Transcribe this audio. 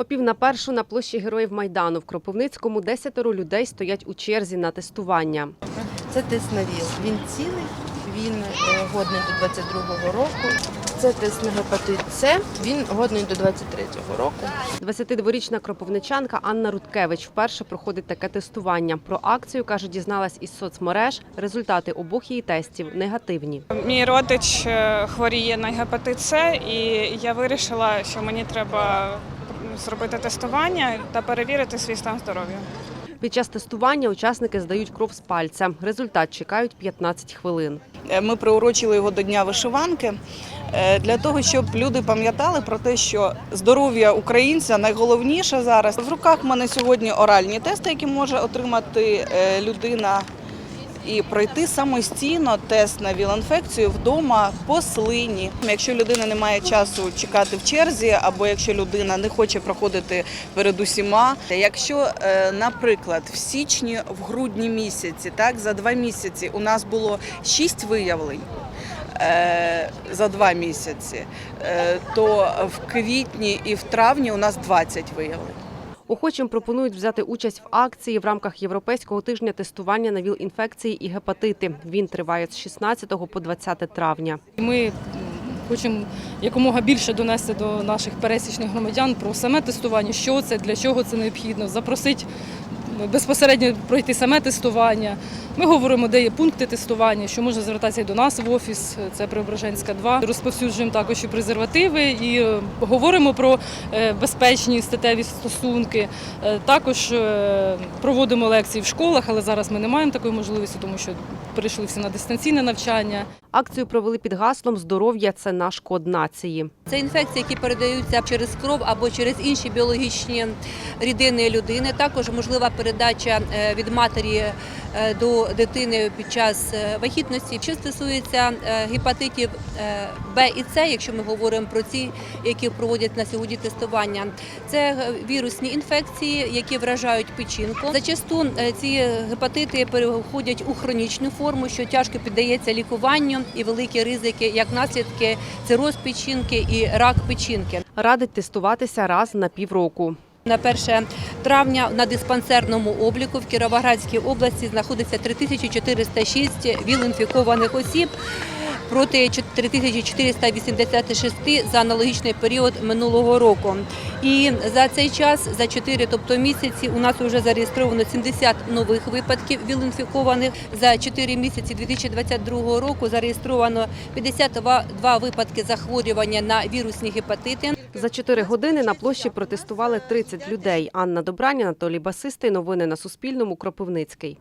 О пів на першу на площі Героїв Майдану в Кропивницькому десятеро людей стоять у черзі на тестування. Це тест на ВІЛ. Він цілий, він е, годний до 22-го року. Це тест на гепатит С, він годний до 23-го року. 22-річна кропивничанка Анна Рудкевич вперше проходить таке тестування. Про акцію каже, дізналась із соцмереж. Результати обох її тестів негативні. Мій родич е, хворіє на гепатит С, і я вирішила, що мені треба зробити тестування та перевірити свій стан здоров'я. Під час тестування учасники здають кров з пальця. Результат чекають 15 хвилин. Е, Ми приурочили його до Дня вишиванки е, для того, щоб люди пам'ятали про те, що здоров'я українця найголовніше зараз. В руках в мене сьогодні оральні тести, які може отримати е, людина. І пройти самостійно тест на ВІЛ-інфекцію вдома по слині. Якщо людина не має часу чекати в черзі, або якщо людина не хоче проходити перед усіма. Якщо, е, наприклад, в січні, в грудні місяці, так за два місяці у нас було шість виявлень. е, За два місяці, е, то в квітні і в травні у нас 20 виявлень. Охочим пропонують взяти участь в акції в рамках Європейського тижня тестування на ВІЛ-інфекції і гепатити. Він триває з 16 по 20 травня. Ми хочемо якомога більше донести до наших пересічних громадян про саме тестування, що це, для чого це необхідно, запросити безпосередньо пройти саме тестування. Ми говоримо, де є пункти тестування, що можна звертатися і до нас в офіс, це Преображенська 2. Розповсюджуємо також і презервативи і е, говоримо про е, безпечні статеві стосунки. Е, Також проводимо лекції в школах, але зараз ми не маємо такої можливості, тому що перейшли всі на дистанційне навчання. Акцію провели під гаслом Здоров'я це наш код нації. Це інфекції, які передаються через кров або через інші біологічні рідини людини. Також можлива передача е, від матері е, до дитини під час е, вагітності. Що стосується гепатитів Б і С, якщо ми говоримо про ці, які проводять на сьогодні тестування, це вірусні інфекції, які вражають печінку. Зачасту ці гепатити переходять у хронічну форму, що тяжко піддається лікуванню і великі ризики, як наслідки цироз печінки і рак печінки. Радить тестуватися раз на півроку. На 1 травня на диспансерному обліку в Кіровоградській області знаходиться 3406 віл-інфікованих осіб проти 4486 за аналогічний період минулого року. І за цей час, за 4, тобто місяці, у нас вже зареєстровано 70 нових випадків віл-інфікованих. За 4 місяці 2022 року зареєстровано 52 випадки захворювання на вірусні гепатити. За 4 години на площі протестували 30 людей. Анна Добрані, Анатолій Басистий. Новини на Суспільному. Кропивницький.